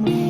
me.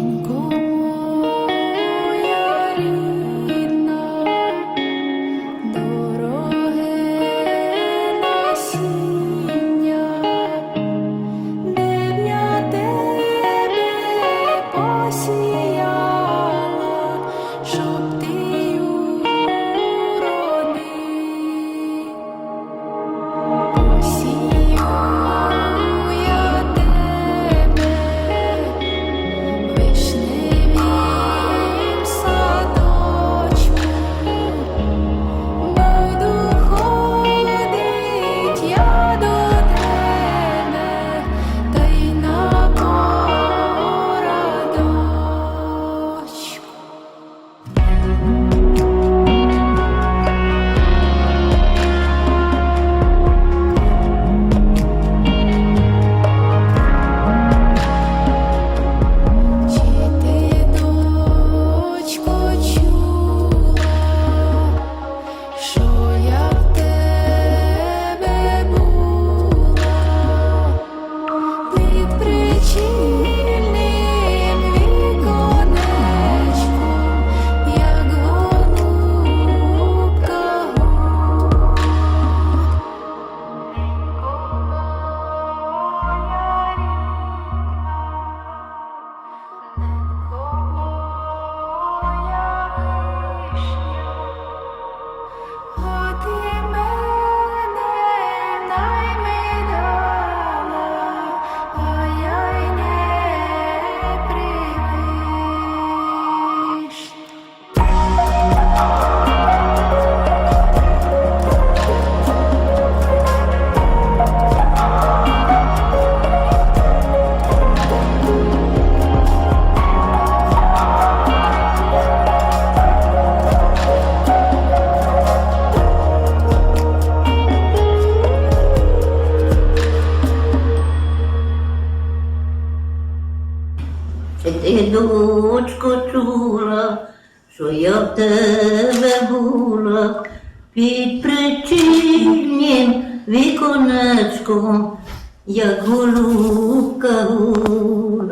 Чи ти, дочко, чула, що я в тебе була під причиннім віконечком, як голубка у